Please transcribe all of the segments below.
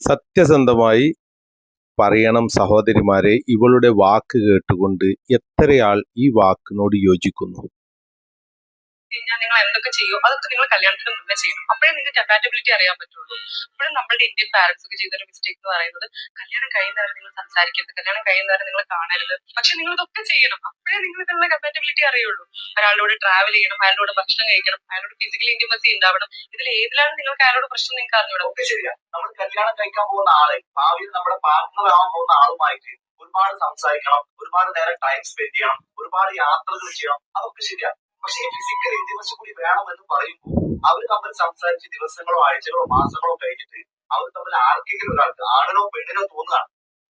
സത്യസന്ധമായി പറയണം സഹോദരിമാരെ ഇവളുടെ വാക്ക് കേട്ടുകൊണ്ട് എത്രയാൾ ഈ വാക്കിനോട് യോജിക്കുന്നു? കഴിഞ്ഞാൽ നിങ്ങൾ എന്തൊക്കെ ചെയ്യും അതൊക്കെ നിങ്ങൾ കല്യാണത്തിന് മുന്നേ ചെയ്യണം. അപ്പോഴേ നിങ്ങൾക്ക് കമ്പാറ്റബിലിറ്റി അറിയാൻ പറ്റുള്ളൂ. ഇപ്പോഴും നമ്മുടെ ഇന്ത്യൻ പാരന്റ്സ് ഒക്കെ ചെയ്തൊരു മിസ്റ്റേക്ക് എന്ന് പറയുന്നത് കല്യാണം കഴിയുന്നവരെ നിങ്ങൾ സംസാരിക്കരുത് കല്യാണം കഴിയുന്നവരെ നിങ്ങൾ കാണരുത്. പക്ഷെ നിങ്ങൾ ഇതൊക്കെ ചെയ്യണം. അപ്പോഴേ നിങ്ങൾ ഇതിനുള്ള കമ്പാറ്റബിലിറ്റി അറിയുള്ളൂ. ഒരാളോട് ട്രാവൽ ചെയ്യണം അയാളോട് ഭക്ഷണം കഴിക്കണം അയാളോട് ഫിസിക്കലി ഇന്റിമസി ഉണ്ടാവണം. ഇതിൽ ഏതിലാണ് നിങ്ങൾക്ക് അയാളോട് പ്രശ്നം നിങ്ങൾക്ക് ഒക്കെ ശരിയാ നമ്മൾ കല്യാണം കഴിക്കാൻ പോകുന്ന ആളെ ഭാവിയിൽ നമ്മുടെ പാർട്ട്ണർ ആവാൻ പോകുന്ന ആളുമായിട്ട് ഒരുപാട് സംസാരിക്കണം ഒരുപാട് നേരം ടൈം സ്പെൻഡ് ചെയ്യണം ഒരുപാട് യാത്രകൾ ചെയ്യണം. അതൊക്കെ ശരിയാ. പക്ഷെ ഫിസിക്കൽ ഇന്റിമസി കൂടി വേണമെന്ന് പറയുമ്പോൾ അവർ തമ്മിൽ സംസാരിച്ച് ദിവസങ്ങളോ ആഴ്ചകളോ മാസങ്ങളോ കഴിഞ്ഞിട്ട് അവർ തമ്മിൽ ആർക്കെങ്കിലും ഒരാൾക്ക് ആണിനോ പെണ്ണിനോ തോന്നുകയാണ്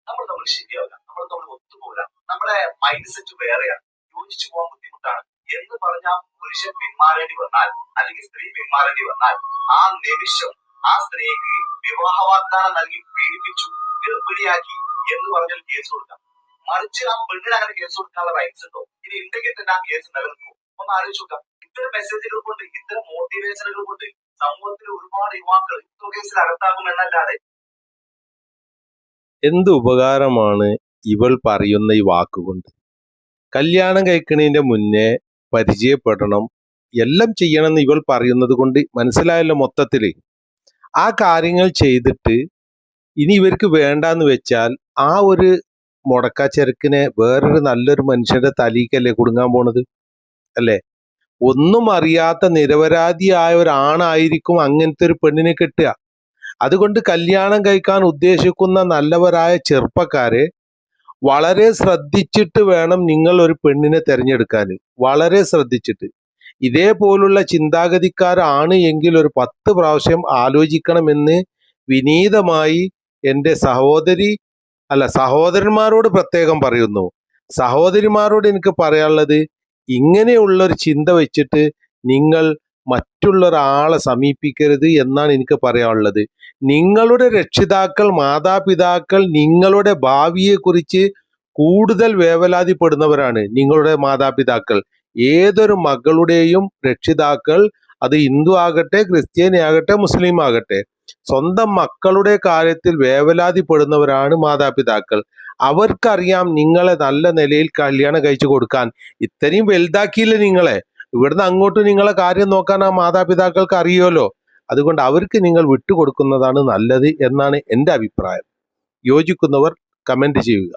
നമ്മൾ തമ്മിൽ ശരിയാവില്ല. നമ്മൾ തമ്മിൽ ഒത്തുപോകില്ല നമ്മുടെ മൈൻഡ് സെറ്റ് വേറെയാണ് യോജിച്ചു പോകാൻ ബുദ്ധിമുട്ടാണ്. എന്ന് പറഞ്ഞാൽ പുരുഷൻ പിന്മാറേണ്ടി വന്നാൽ അല്ലെങ്കിൽ സ്ത്രീ പിന്മാറേണ്ടി വന്നാൽ ആ നിമിഷം ആ സ്ത്രീക്ക് വിവാഹ വാഗ്ദാനം നൽകി പീഡിപ്പിച്ചു ഗർഭിണിയാക്കി എന്ന് പറഞ്ഞാൽ കേസ് കൊടുക്കാം. മറിച്ച് ആ പെണ്ണിന് അങ്ങനെ കേസ് കൊടുക്കാനുള്ള റൈറ്റ്സ് ഉണ്ടോ? ഇനി ഉണ്ടെങ്കിൽ തന്നെ ആ കേസ് നിലനിൽക്കും ഒന്ന് ആലോചിച്ച് നോക്കാം ഇത്തരം മെസ്സേജുകൾ കൊണ്ട് ഇത്തരം മോട്ടിവേഷനുകൾ കൊണ്ട് സമൂഹത്തിൽ ഒരുപാട് യുവാക്കൾ കേസിൽ അകത്താകും എന്നല്ലാതെ എന്ത് ഉപകാരമാണ് ഇവൾ പറയുന്ന ഈ വാക്കുകൊണ്ട് കല്യാണം കഴിക്കണതിന്റെ മുന്നേ പരിചയപ്പെടണം. എല്ലാം ചെയ്യണമെന്ന് ഇവൾ പറയുന്നത് കൊണ്ട് മനസ്സിലായല്ലോ മൊത്തത്തിൽ. ആ കാര്യങ്ങൾ ചെയ്തിട്ട് ഇനി ഇവർക്ക് വേണ്ടാന്ന് വെച്ചാൽ ആ ഒരു മുടക്കാ ചെറുക്കിനെ വേറൊരു നല്ലൊരു മനുഷ്യന്റെ തലീക്കല്ലേ കുടുങ്ങാൻ പോണത്? അല്ലേ? ഒന്നും അറിയാത്ത നിരപരാധിയായ ഒരാണായിരിക്കും അങ്ങനത്തെ ഒരു പെണ്ണിനെ കിട്ടുക. അതുകൊണ്ട് കല്യാണം കഴിക്കാൻ ഉദ്ദേശിക്കുന്ന നല്ലവരായ ചെറുപ്പക്കാരെ വളരെ ശ്രദ്ധിച്ചിട്ട് വേണം നിങ്ങൾ ഒരു പെണ്ണിനെ തിരഞ്ഞെടുക്കാൻ വളരെ ശ്രദ്ധിച്ചിട്ട്. ഇതേപോലുള്ള ചിന്താഗതിക്കാരാണ് എങ്കിൽ ഒരു പത്ത് പ്രാവശ്യം ആലോചിക്കണമെന്ന് വിനീതമായി എന്റെ സഹോദരി അല്ല സഹോദരന്മാരോട് പ്രത്യേകം പറയുന്നു. സഹോദരിമാരോട് എനിക്ക് പറയാനുള്ളത് ഇങ്ങനെയുള്ള ഒരു ചിന്ത വെച്ചിട്ട് നിങ്ങൾ മറ്റുള്ള ഒരാളെ സമീപിക്കരുത് എന്നാണ് എനിക്ക് പറയാനുള്ളത്. നിങ്ങളുടെ രക്ഷിതാക്കൾ മാതാപിതാക്കൾ നിങ്ങളുടെ ഭാവിയെക്കുറിച്ച് കൂടുതൽ വേവലാതിപ്പെടുന്നവരാണ് നിങ്ങളുടെ മാതാപിതാക്കൾ. ഏതൊരു മകളുടെയും രക്ഷിതാക്കൾ അത് ഹിന്ദു ആകട്ടെ ക്രിസ്ത്യാനി ആകട്ടെ മുസ്ലിം ആകട്ടെ സ്വന്തം മക്കളുടെ കാര്യത്തിൽ വേവലാതിപ്പെടുന്നവരാണ് മാതാപിതാക്കൾ. അവർക്കറിയാം നിങ്ങളെ നല്ല നിലയിൽ കല്യാണം കഴിച്ചു കൊടുക്കാൻ ഇത്രയും വലുതാക്കിയില്ല നിങ്ങളെ? ഇവിടുന്ന് അങ്ങോട്ട് നിങ്ങളെ കാര്യം നോക്കാൻ ആ മാതാപിതാക്കൾക്ക് അറിയുമല്ലോ. അതുകൊണ്ട് അവർക്ക് നിങ്ങൾ വിട്ടുകൊടുക്കുന്നതാണ് നല്ലത് എന്നാണ് എന്റെ അഭിപ്രായം. യോജിക്കുന്നവർ കമന്റ് ചെയ്യുക.